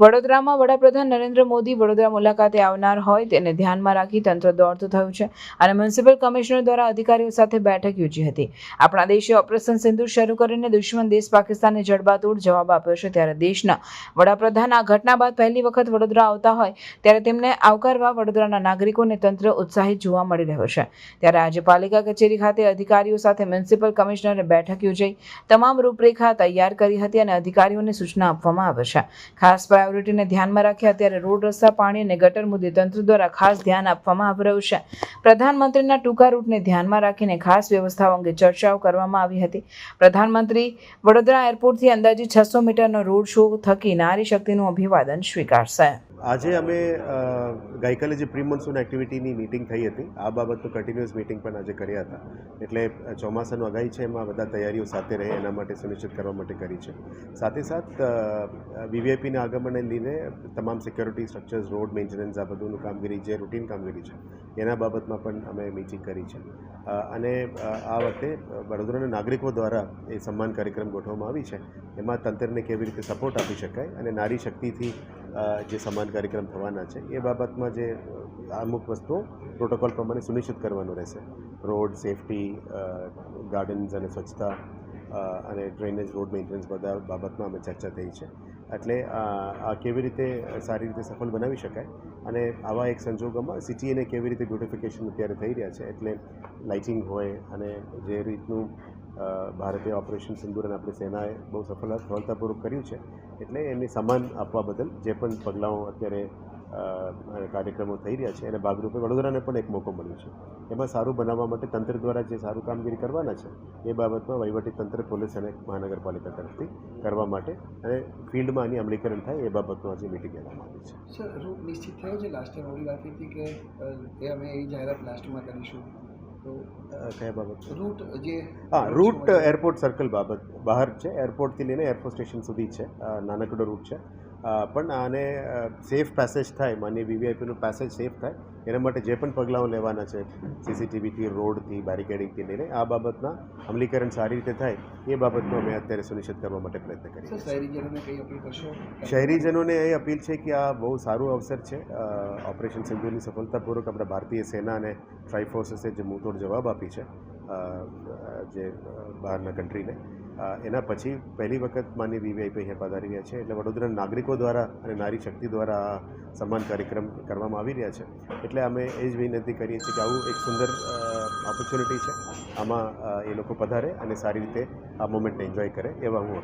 વડોદરામાં વડાપ્રધાન નરેન્દ્ર મોદી વડોદરા મુલાકાતે આવનાર હોય તેને ધ્યાનમાં રાખી તંત્ર દોડતું થયું છે અને મ્યુનિસિપલ કમિશનર દ્વારા અધિકારીઓ સાથે બેઠક યોજી હતી. આપણા દેશે ઓપરેશન સિંધુ શરૂ કરીને દુશ્મન દેશ પાકિસ્તાનને જડબાતોડ જવાબ આપ્યો છે ત્યારે દેશના વડાપ્રધાન આ ઘટના બાદ પહેલી વખત વડોદરા આવતા હોય ત્યારે તેમને આવકારવા વડોદરાના નાગરિકોને તંત્ર ઉત્સાહિત જોવા મળી રહ્યો છે. ત્યારે આજે પાલિકા કચેરી ખાતે અધિકારીઓ સાથે મ્યુનિસિપલ કમિશનરે બેઠક યોજાઈ. તમામ રૂપરેખા તૈયાર કરી હતી અને અધિકારીઓને સૂચના આપવામાં આવે છે. ખાસ પ્રાયોરિટીને ધ્યાનમાં રાખી અત્યારે રોડ, રસ્તા, પાણી અને ગટર મુદ્દે તંત્ર દ્વારા ખાસ ધ્યાન આપવામાં આવી રહ્યું છે. પ્રધાનમંત્રીના ટૂંકા રૂટને ધ્યાનમાં રાખીને ખાસ વ્યવસ્થાઓ અંગે ચર્ચાઓ કરવામાં આવી હતી. પ્રધાનમંત્રી વડોદરા એરપોર્ટથી અંદાજે છસો મીટરનો રોડ શો થકી નારી શક્તિનું અભિવાદન સ્વીકારશે. આજે અમે ગઈકાલે જે પ્રી મોન્સૂન એક્ટિવિટીની મિટિંગ થઈ હતી, આ બાબતનું કન્ટિન્યુઅસ મિટિંગ પણ આજે કર્યા હતા. એટલે ચોમાસાનું આગાહી છે, એમાં બધા તૈયારીઓ સાથે રહે, એના માટે સુનિશ્ચિત કરવા માટે કરી છે. સાથે સાથ વીવીઆઈપીના આગમનને લીધે તમામ સિક્યોરિટી સ્ટ્રક્ચર્સ રોડ મેન્ટેનન્સ આ બધુંનું કામગીરી, જે રૂટીન કામગીરી છે, એના બાબતમાં પણ અમે મિટિંગ કરી છે. અને આ વખતે વડોદરાના નાગરિકો દ્વારા એ સન્માન કાર્યક્રમ ગોઠવવામાં આવી છે. એમાં તંત્રને કેવી રીતે સપોર્ટ આપી શકાય અને નારી શક્તિથી જે સમાન કાર્યક્રમ થવાના છે, એ બાબતમાં જે અમુક વસ્તુઓ પ્રોટોકોલ પ્રમાણે સુનિશ્ચિત કરવાનું રહેશે. રોડ સેફટી ગાર્ડન્સ અને સ્વચ્છતા અને ડ્રેનેજ રોડ મેન્ટેનન્સ બધા બાબતમાં અમે ચર્ચા થઈ છે. એટલે આ કેવી રીતે સારી રીતે સફળ બનાવી શકાય અને આવા એક સંજોગોમાં સિટીને કેવી રીતે બ્યુટિફિકેશન અત્યારે થઈ રહ્યા છે, એટલે લાઇટિંગ હોય અને જે રીતનું ભારતીય ઓપરેશન સિંદુરન આપણી સેનાએ બહુ સફળ સફળતાપૂર્વક કર્યું છે, એટલે એમને સમાન આપવા બદલ જે પણ પગલાઓ અત્યારે કાર્યક્રમો થઈ રહ્યા છે એના ભાગરૂપે વડોદરાને પણ એક મોકો મળ્યો છે. એમાં સારું બનાવવા માટે તંત્ર દ્વારા જે સારું કામગીરી કરવાના છે એ બાબતમાં વહીવટી તંત્ર પોલીસ અને મહાનગરપાલિકા તરફથી કરવા માટે અને ફિલ્ડમાં આની અમલીકરણ થાય એ બાબતનું આજે મિટિંગ લેવામાં આવી છે. સર રૂટ નિશ્ચિત થયો છે લાસ્ટ ટાઈમ ઓલી વાત હતી કે એ અમે એ જાહેરાત લાસ્ટમાં કરીશું? કયા બાબત રૂટ જે હા રૂટ એરપોર્ટ સર્કલ બાબત બહાર છે. એરપોર્ટથી લઈને એરપોર્ટ સ્ટેશન સુધી છે. નાનકડો રૂટ છે. પણ આને સેફ પેસેજ થાય માની વીવીઆઈપીનું પેસેજ સેફ થાય એના માટે જે પણ પગલાઓ લેવાના છે સીસીટીવીથી રોડથી બેરિકેડિંગથી લઈને આ બાબતના અમલીકરણ સારી રીતે થાય એ બાબતનું અમે અત્યારે સુનિશ્ચિત કરવા માટે પ્રયત્ન કરીએ શહેરીજનોને એ અપીલ છે કે આ બહુ સારું અવસર છે. ઓપરેશન સિંધુની સફળતાપૂર્વક આપણા ભારતીય સેના અને ટ્રાઇફોર્સસે જે મુંહતોડ જવાબ આપી છે. જે બહારના કન્ટ્રીને એના પછી પહેલી વખત માન્ય વીવીઆઈપી અહીંયા પધારી રહ્યા છે. એટલે વડોદરાના નાગરિકો દ્વારા અને નારી શક્તિ દ્વારા આ સન્માન કાર્યક્રમ કરવામાં આવી રહ્યા છે. એટલે અમે એ જ વિનંતી કરીએ છીએ કે આવું એક સુંદર ઓપોર્ચ્યુનિટી છે. આમાં એ લોકો પધારે અને સારી રીતે આ મોમેન્ટને એન્જોય કરે એવા હું